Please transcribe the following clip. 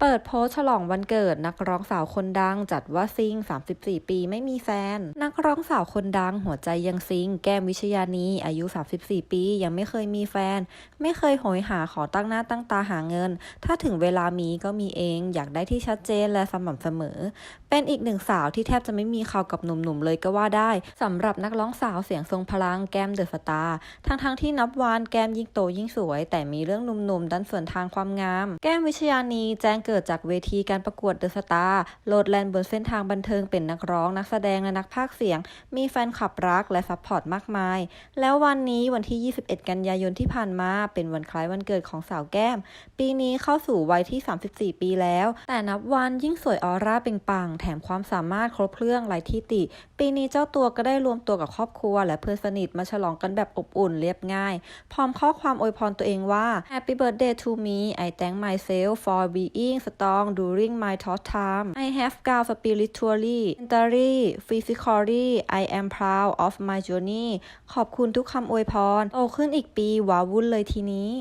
เปิดโพส์ฉลองวันเกิดนักร้องสาวคนดังจัดว่าซิง 34 ปีไม่มีแฟน นักร้องสาวคนดังหัวใจยังซิง แก้มวิชยานีอายุ 34 ปี ยังไม่เคยมีแฟน ไม่เคยโหยหาขอตั้งหน้าตั้งตาหาเงิน ถ้าถึงเวลามีก็มีเองอยากได้ที่ชัดเจนและสม่ำเสมอ เป็นอีกหนึ่งสาวที่แทบจะไม่มีข่าวกับหนุ่มๆเลยก็ว่าได้สำหรับนักร้องสาวเสียงทรงพลังแก้มเดอะสตาร์ทั้งๆที่นับวันแก้มยิ่งโตยิ่งสวย แต่มีเรื่องหนุ่มๆดันส่วนทางความงาม แก้มวิชยานีแจ้งเกิดจากเวทีการประกวดเดอะสตาร์โลดแลนบนเส้นทางบันเทิงเป็นนักร้อง นักแสดงและนักพากย์เสียง มีแฟนคลับรักและซัพพอร์ตมากมาย แล้ววันนี้วันที่ 21 กันยายนที่ผ่านมา เป็นวันคล้ายวันเกิดของสาวแก้ม ปีนี้เข้าสู่วัยที่ 34 ปีแล้ว แต่นับวันยิ่งสวยออร่าเปล่งปลั่งแถมความสามารถครบเครื่องไร้ที่ติ ปีนี้เจ้าตัวก็ได้รวมตัวกับครอบครัว และเพื่อนสนิทมาฉลองกันแบบอบอุ่นเรียบง่าย พร้อมข้อความอวยพรตัวเองว่า Happy birthday to me I thank myself for being being strong during my tough time I have grown spiritually mentally physically I am proud of my journey ขอบคุณทุกคำอวยพร โตขึ้นอีกปีว้าวุ่นเลยทีนี้